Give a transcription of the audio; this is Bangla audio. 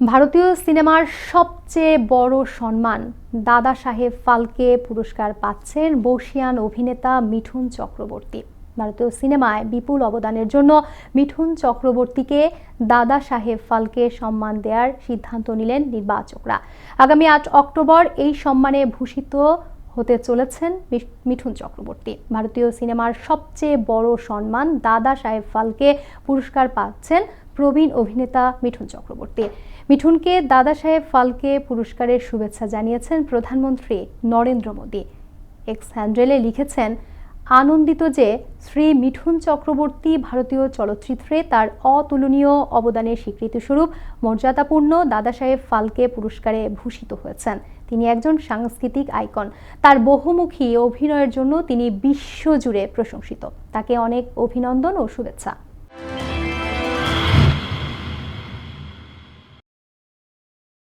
ভারতীয় সিনেমার সবচেয়ে বড় সম্মান, দাদা সাহেব ফালকে পুরস্কার পাচ্ছেন বর্ষিয়ান অভিনেতা মিঠুন চক্রবর্তী। ভারতীয় সিনেমায় বিপুল অবদানের জন্য মিঠুন চক্রবর্তীকে দাদা সাহেব ফালকে সম্মান দেওয়ার সিদ্ধান্ত নিলেন নির্বাচকরা। আগামী আট অক্টোবর এই সম্মানে ভূষিত হতে চলেছেন মিঠুন চক্রবর্তী। ভারতীয় সিনেমার সবচেয়ে বড় সম্মান, দাদা সাহেব ফালকে পুরস্কার পাচ্ছেন প্রবীণ অভিনেতা মিঠুন চক্রবর্তী। মিঠুনকে দাদা সাহেব ফালকে পুরস্কারের শুভেচ্ছা জানিয়েছেন প্রধানমন্ত্রী নরেন্দ্র মোদী। এক্স হ্যান্ডেলে লিখেছেন, আনন্দিত যে শ্রী মিঠুন চক্রবর্তী ভারতীয় চলচ্চিত্রে তার অতুলনীয় অবদানের স্বীকৃতিস্বরূপ মর্যাদাপূর্ণ দাদা সাহেব ফালকে পুরস্কারে ভূষিত হয়েছেন। তিনি একজন সাংস্কৃতিক আইকন। তার বহুমুখী অভিনয়ের জন্য তিনি বিশ্বজুড়ে প্রশংসিত। তাকে অনেক অভিনন্দন ও শুভেচ্ছা।